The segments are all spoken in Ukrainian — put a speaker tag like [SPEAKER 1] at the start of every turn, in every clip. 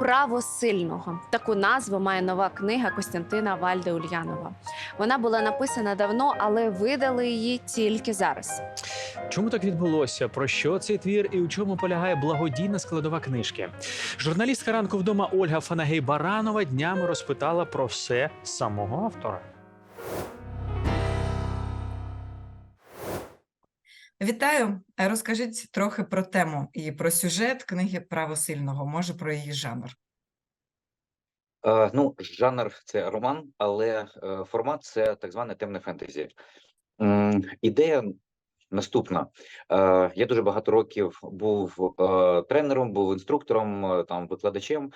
[SPEAKER 1] Право сильного таку назву має нова книга Костянтина Вальде Ульянова. Вона була написана давно, але видали її тільки зараз.
[SPEAKER 2] Чому так відбулося? Про що цей твір і у чому полягає благодійна складова книжки? Журналістка ранку вдома Ольга Фанагей Баранова днями розпитала про все самого автора.
[SPEAKER 3] Вітаю! Е, Розкажіть трохи про тему і про сюжет книги Право сильного, може про її жанр.
[SPEAKER 4] Е, ну, жанр це роман, але е, формат це так зване темне фентезі. М, Ідея наступна. Е, Я дуже багато років був е, тренером, був інструктором, е, там викладачем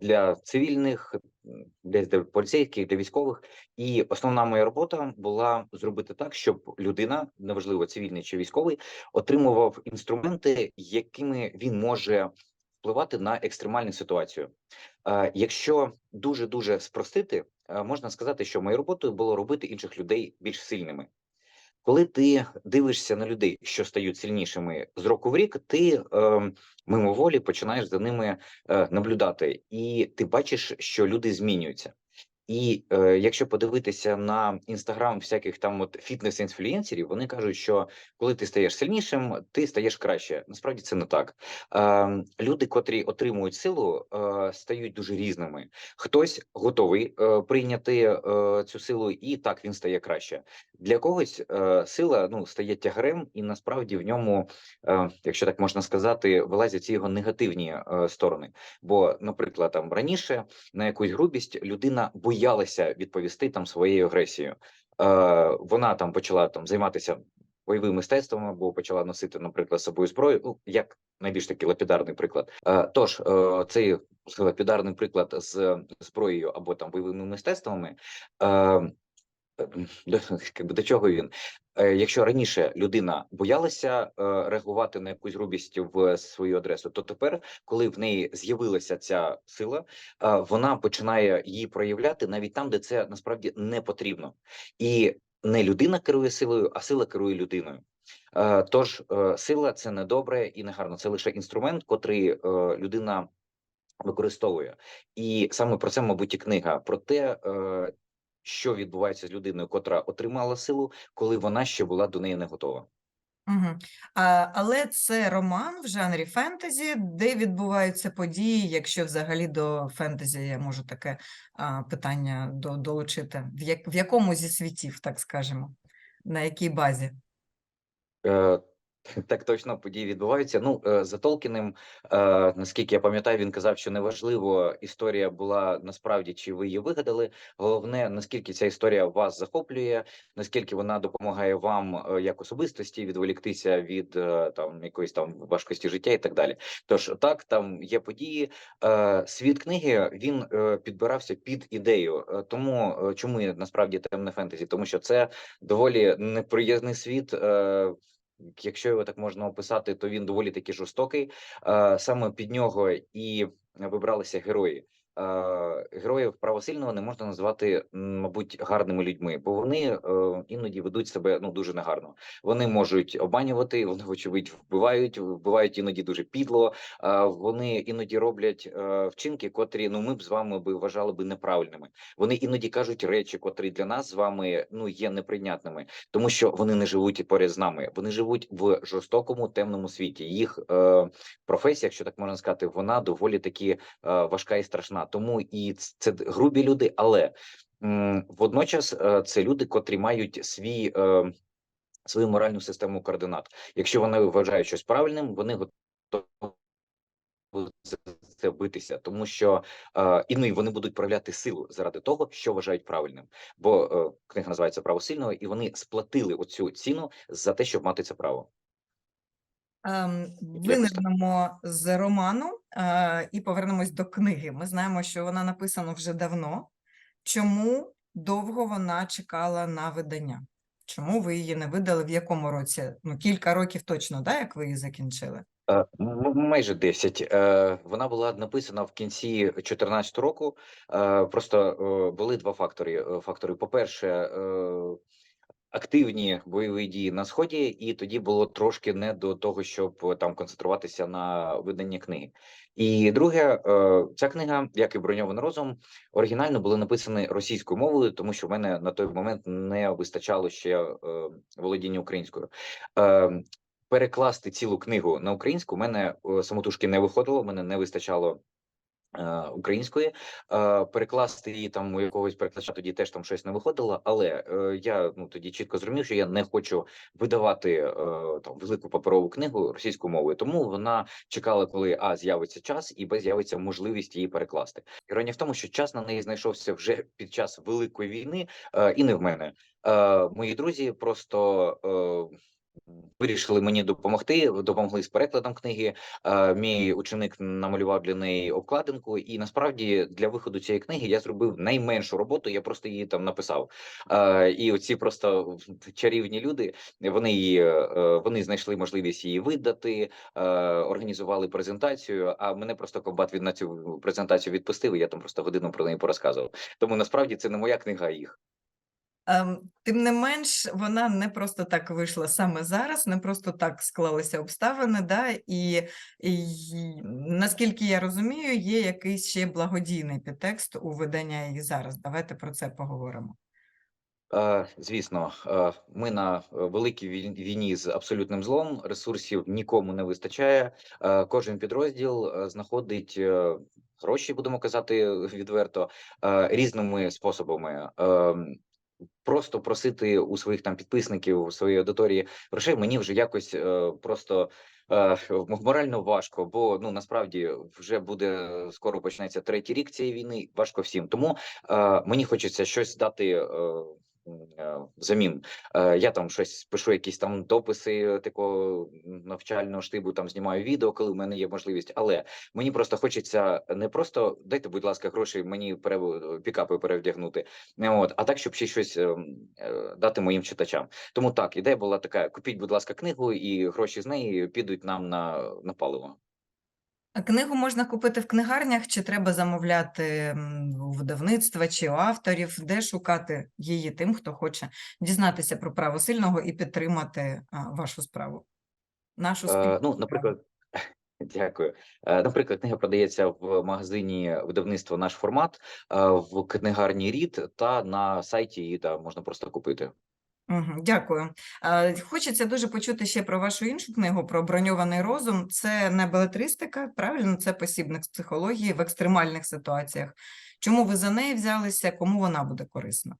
[SPEAKER 4] для цивільних, м, для, поліцейських, для військових. І основна моя робота була зробити так, щоб людина, неважливо цивільний чи військовий, отримував інструменти, якими він може впливати на екстремальну ситуацію. Якщо дуже дуже спростити, можна сказати, що моєю роботою було робити інших людей більш сильними. Коли ти дивишся на людей, що стають сильнішими з року в рік, ти е, мимоволі починаєш за ними е, наблюдати, і ти бачиш, що люди змінюються. І е, якщо подивитися на інстаграм всяких там от фітнес-інфлюєнсерів, вони кажуть, що коли ти стаєш сильнішим, ти стаєш краще. Насправді це не так. Е, люди, котрі отримують силу, е, стають дуже різними. Хтось готовий е, прийняти е, цю силу, і так він стає краще. Для когось е, сила ну стає тягарем, і насправді в ньому, е, якщо так можна сказати, вилазять ці його негативні е, сторони. Бо, наприклад, там раніше на якусь грубість людина боялася відповісти там своєю агресією. Е, вона там почала там займатися бойовим мистецтвом або почала носити, наприклад, з собою зброю. Ну як найбільш такий лапідарний приклад. Е, тож е, цей лапідарний приклад з зброєю або там бойовими мистецтвами. Е, якби, до чого він? Е, Якщо раніше людина боялася е, реагувати на якусь грубість в свою адресу, то тепер, коли в неї з'явилася ця сила, е, вона починає її проявляти навіть там, де це насправді не потрібно, і не людина керує силою, а сила керує людиною. Тож сила це не добре і не гарно. Це лише інструмент, котрий людина використовує, і саме про це, мабуть, і книга про те, що відбувається з людиною, котра отримала силу, коли вона ще була до неї не готова.
[SPEAKER 3] Угу. А, але це роман в жанрі фентезі, де відбуваються події, якщо взагалі до фентезі я можу таке а, питання до, долучити. В, як, в якому зі світів, так скажемо, на якій базі?
[SPEAKER 4] Е, Так точно події відбуваються. Ну е, за Толкіним, е, наскільки я пам'ятаю, він казав, що неважливо, історія була насправді чи ви її вигадали. Головне, наскільки ця історія вас захоплює, наскільки вона допомагає вам е, як особистості відволіктися від там якоїсь там важкості життя і так далі. Тож так, там є події. Світ книги він підбирався під ідею. Тому чому насправді темне фентезі? Тому що це доволі неприязний світ. Якщо його так можна описати, то він доволі таки жорстокий. Е, Саме під нього і вибралися герої. Е, Героїв правосильного не можна назвати, мабуть, гарними людьми, бо вони е, іноді ведуть себе ну дуже негарно. Вони можуть обманювати, вони вочевидь вбивають, вбивають іноді дуже підло. Вони іноді роблять е, вчинки, котрі ну ми б з вами би вважали би неправильними. Вони іноді кажуть речі, котрі для нас з вами ну є неприйнятними тому що вони не живуть поряд з нами. Вони живуть в жорстокому темному світі. Їх професія, якщо так можна сказати, вона доволі таки важка і страшна. Тому і це грубі люди, але водночас е, це люди, котрі мають свій. Е, Свою моральну систему координат. Якщо вони вважають щось правильним, вони готові за це битися, тому що е, і ну, і вони будуть проявляти силу заради того, що вважають правильним. Бо е, книга називається право сильного, і вони сплатили оцю ціну за те, щоб мати це право.
[SPEAKER 3] Ем. Винирнемо з роману е, і повернемось до книги. Ми знаємо, що вона написана вже давно. Чому довго вона чекала на видання? Чому ви її не видали? В якому році? Ну, кілька років точно, да, як ви її закінчили?
[SPEAKER 4] Е, майже 10. Е, Вона була написана в кінці 2014 року. Просто були два фактори. Фактори, по-перше, активні бойові дії на сході, і тоді було трошки не до того, щоб там концентруватися на виданні книги. І друге, е, ця книга, як і броньований розум, оригінально були написані російською мовою, тому що в мене на той момент не вистачало ще е, володіння українською. Е, Перекласти цілу книгу на українську в мене самотужки не виходило, в мене не вистачало української. Е, перекласти її там у якогось перекладача тоді теж там щось не виходило. Але е, я ну тоді чітко зрозумів, що я не хочу видавати е, там велику паперову книгу російською мовою, тому вона чекала, коли а з'явиться час, і б з'явиться можливість її перекласти. Іронія в тому, що час на неї знайшовся вже під час великої війни, е, і не в мене. Е, мої друзі просто. Вирішили мені допомогти, допомогли з перекладом книги. Е, Мій ученик намалював для неї обкладинку, і насправді для виходу цієї книги я зробив найменшу роботу. Я просто її там написав. Е, І оці просто чарівні люди. Вони її е, вони знайшли можливість її видати, організували презентацію. А мене просто комбат від на цю презентацію відпустив. і Я там просто годину про неї порозказував. Тому насправді це не моя книга, а їх.
[SPEAKER 3] Ем, Тим не менш, вона не просто так вийшла саме зараз, не просто так склалися обставини, да, і, і наскільки я розумію, є якийсь ще благодійний підтекст у видання її зараз. Давайте про це поговоримо.
[SPEAKER 4] Е, Звісно, е, ми на е, великій війні з абсолютним злом. Ресурсів нікому не вистачає. Кожен підрозділ знаходить гроші, будемо казати відверто, різними способами. Просто просити у своїх там підписників, у своїй аудиторії грошей мені вже якось е, просто е, морально важко, бо ну насправді вже буде скоро почнеться третій рік цієї війни. Важко всім. Тому е, мені хочеться щось дати. Е, Взамін Е, я там щось пишу, якісь там дописи такого навчального штибу, там знімаю відео, коли в мене є можливість. Але мені просто хочеться не просто дайте, будь ласка, гроші мені пере... пікапи перевдягнути, от, а так, щоб ще щось ем, е, дати моїм читачам. Тому так, ідея була така: купіть, будь ласка, книгу, і гроші з неї підуть нам на, на паливо.
[SPEAKER 3] А Книгу можна купити в книгарнях, чи треба замовляти у видавництва чи у авторів, де шукати її тим, хто хоче дізнатися про право сильного і підтримати вашу справу. Нашу
[SPEAKER 4] Е, ну, наприклад, дякую. Е, наприклад, книга продається в магазині видавництва наш формат, е, в книгарні Рід та на сайті її там можна просто купити.
[SPEAKER 3] Дякую. Е, Хочеться дуже почути ще про вашу іншу книгу про броньований розум. Це не белетристика, правильно, це посібник з психології в екстремальних ситуаціях. Чому ви за неї взялися? Кому вона буде корисна?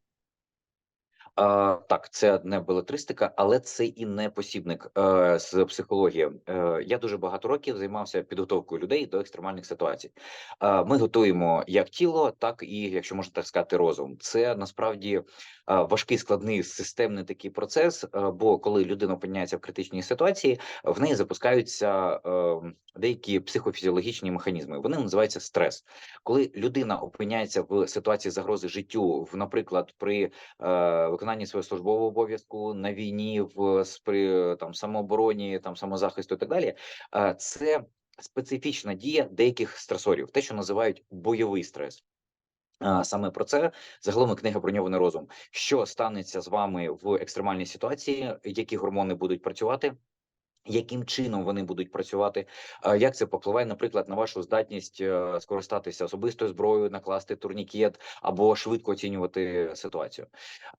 [SPEAKER 4] Так, це не белетристика, але це і не посібник е, з психології. Е, я дуже багато років займався підготовкою людей до екстремальних ситуацій. Ми готуємо як тіло, так і, якщо можна так сказати, розум. Це насправді важкий, складний системний такий процес. е, бо коли людина опиняється в критичній ситуації, в неї запускаються е, деякі психофізіологічні механізми. Вони називаються стрес. Коли людина опиняється в ситуації загрози життю, в, наприклад, при виконанні свого службового обов'язку на війні, в спри там самообороні, там самозахисту і так далі. Це специфічна дія деяких стресорів, те, що називають бойовий стрес. Саме про це загалом книга броньований розум. Що станеться з вами в екстремальній ситуації? Які гормони будуть працювати? Яким чином вони будуть працювати? Як це попливає, наприклад, на вашу здатність е, скористатися особистою зброєю, накласти турнікет або швидко оцінювати ситуацію?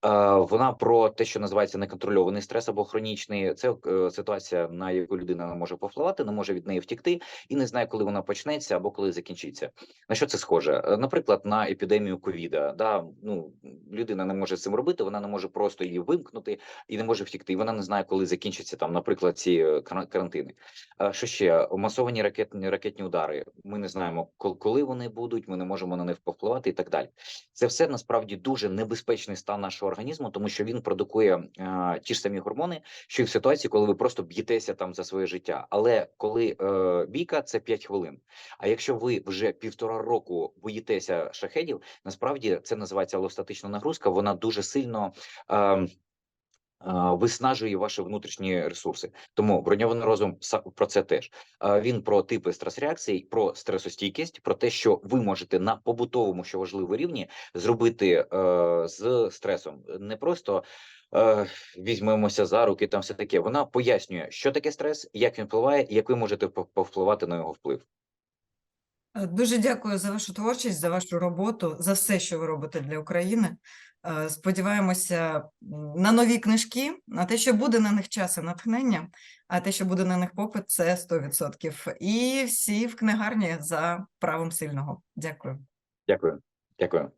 [SPEAKER 4] Е, Вона про те, що називається неконтрольований стрес або хронічний. Це е, ситуація, на яку людина не може повпливати, не може від неї втікти і не знає, коли вона почнеться або коли закінчиться. На що це схоже? Наприклад, на епідемію ковіда. Да, ну людина не може з цим робити, вона не може просто її вимкнути і не може втікти. Вона не знає, коли закінчаться там, наприклад, ці карантини. А що ще масовані ракетні ракетні удари? Ми не знаємо, коли вони будуть. Ми не можемо на них повпливати і так далі. Це все насправді дуже небезпечний стан нашого організму, тому що він продукує е, ті ж самі гормони, що і в ситуації, коли ви просто б'єтеся там за своє життя. Але коли е, бійка, це 5 хвилин. А якщо ви вже півтора року боїтеся шахедів, насправді це називається алостатична нагрузка. Вона дуже сильно. Е, е, Виснажує ваші внутрішні ресурси, тому броньований розум про це теж. Він про типи стрес-реакцій, про стресостійкість, про те, що ви можете на побутовому, що важливо рівні, зробити е, з стресом. Не просто е, візьмемося за руки, там все таке. Вона пояснює, що таке стрес, як він впливає, і як ви можете повпливати на його вплив.
[SPEAKER 3] Е, Дуже дякую за вашу творчість, за вашу роботу, за все, що ви робите для України. Е, Сподіваємося на нові книжки, на те, що буде на них час і натхнення, а те, що буде на них попит, це 100%. І всі в книгарні за правом сильного. Дякую.
[SPEAKER 4] Дякую. Дякую.